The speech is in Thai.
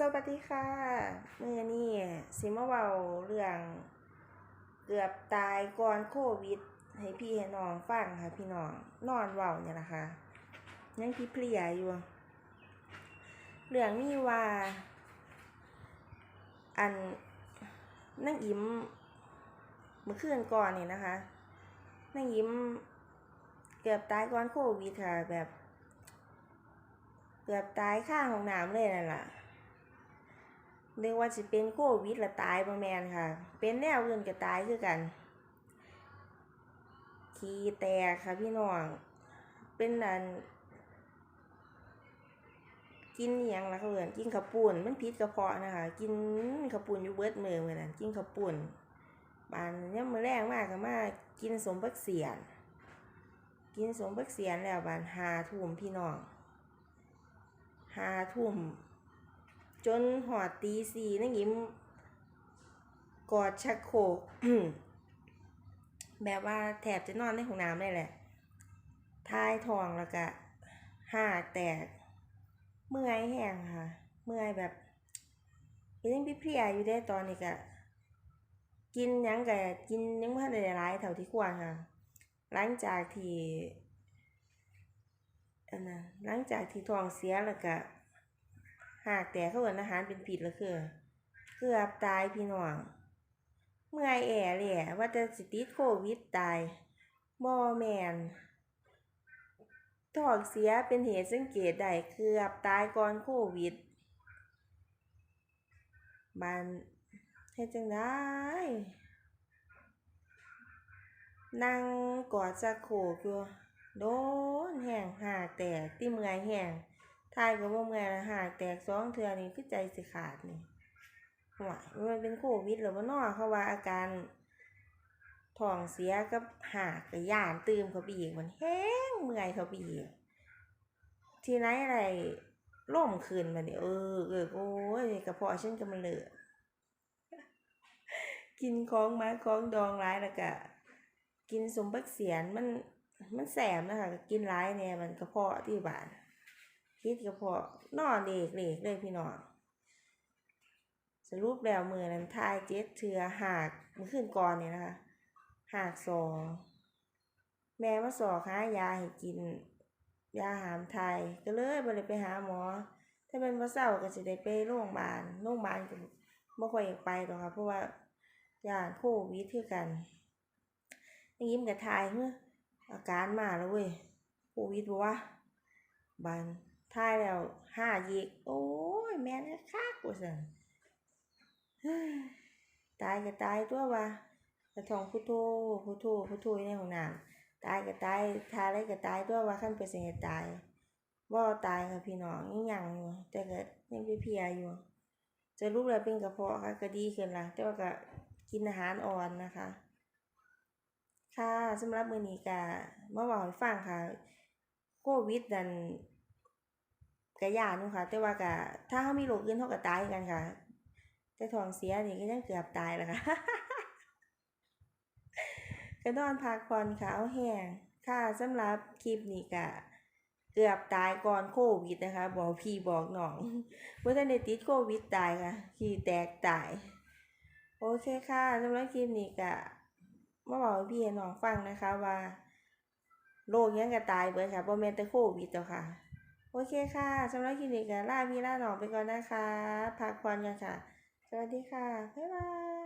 สวัสดีค่ะเมื่อนี้สิมาเว้าเรื่องเกือบตายก่อนโควิด ให้พี่ให้น้องฟังค่ะ พี่น้องนอนเว้าเนี่ยแหละคะยังพี่เพลียอยู่ เรื่องมีว่า อันนั่งยิ้มเมื่อคืนก่อนเนี่ยนะคะ นั่งยิ้ม เกือบตายก่อนโควิดค่ะแบบ เกือบตายข้างของน้ำเลยนั่นแหละ เรียกว่าสิเป็นโควิดละตายบ่แมนค่ะ เป็นแนวอื่นก็ตายคือกัน ขี้แตกค่ะพี่น้อง เป็นอัน กินอหยังละเขาเอิ้นกินข้าวปุ้นมันพิษกระเพาะนะคะ กินข้าวปุ้นอยู่เบิดมื้อมื้อนั้นกินข้าวปุ้นบานยามมื้อแรงมากก็มากินสมบักเสียน กินสมบักเสียนแล้วบาน5ทุ่มพี่น้อง5ทุ่ม จนหอดตีสี่นั่งยิ้มกอดชักโคกแบบว่าแถบจะนอนในห้องน้ำได้แหละ ท้ายทองแล้วก็หากแตก เมื่อยแห้งค่ะ เมื่อยแบบยังพี่เพลียอยู่ได้ตอนนี้ก็กินยังก็กินยังไม่ทันได้หลายเท่าที่ควรค่ะ หลังจากที่อันนั้นหลังจากที่ทองเสียแล้วก็ หากแต่เขาเอินอาหารเป็นพิษแล้วคือ เกือบตายพี่น้อง เมื่อยแอ่เลยว่าจะสิติดโควิดตายบ่แมนท้องเสียเป็นเหตุสังเกตได้เกือบตายก่อนโควิดบานเฮ็ดจังได้นั่งกอดจักโครกอยู่โดนแห้งหากแตกติเมื่อยแห้ง ทายก็บ่เมื่อยละหากแตกสองเทือนี่คือใจสิขาดนี่ห่วมันเป็นโควิดหรือบ่านอเขาว่าอาการท้องเสียกับหากกับย่านตื่มเขาไปอีกมันแห้งเมื่อยเขาไปอีกทีไหนอะไรล่มขึ้นมาเนี่ยเออเออโอ้ยกระเพาะฉันก็มันเลือกินของมาของดองหลายแล้วก็กินสมบักเสียนมันมันแสบนะคะกินหลายเนี่ยมันกระเพาะที่บ้าน คิดก็พอนอนเด็กเล็กเลยพี่น้องสรุปแล้วมือนั้นทายเจ็ดเทือหากมือขึ้นก่อนเนี่ยนะคะ หากสอแม่มาสอกหายาให้กิน ยาหามไทยก็เลยบ่ได้ไปหาหมอ ถ้าเป็นว่าเศร้าก็จะได้ไปโรงพยาบาลโรงพยาบาลก็บ่ค่อยอยากไปหรอกค่ะเพราะว่าย่านโควิดคือกันยิ้มกับทายเฮ้ออาการมาแล้วเว้ยโควิดบ่วะบาน ทายแล้วห้ายีกโอ้ย แม่นคักๆว่าซั่นตายก็ตายตัวว่าแต่ท่องพุทโธพุทโธพุทโธอยู่ในห้องน้ำตายก็ตายทาอะไรก็ตายตัวว่าคันเป็นสิให้ตายบ่ตายค่ะพี่น้องยังยังอยู่แต่ก็ยังเพียอยู่ จะรูปแล้วเป็นกระเพาะค่ะก็ดีขึ้นละแต่ว่าก็กินอาหารอ่อนนะคะ ค่ะสำหรับมือนี้ก็มาเว้าให้ฟังค่ะโควิดนั่น ก็ย้านอยู่ค่ะ แต่ว่าก็ถ้าเรามีโรคอื่นเราก็ตายคือกันค่ะ แต่ท้องเสียนี่ก็ยังเกือบตายแล้วค่ะก็นอนพักผ่อนค่ะเอาแห้งค่ะสำหรับคลิปนี้ก็เกือบตายก่อนโควิดนะคะ บอกพี่บอกน้องบ่ทันได้ติดโควิดตายค่ะขี้แตกตาย โอเคค่ะสำหรับคลิปนี้ก็มาเว้าให้พี่หน้องฟังนะคะว่าโรคยังก็ตายเบิดค่ะบ่แม่นแต่โควิดดอกค่ะ โอเคค่ะสำหรับคลิปนี้ก็ลาพี่ลาน้องไปก่อนนะคะพักผ่อนกันค่ะ สวัสดีค่ะ บ๊ายบาย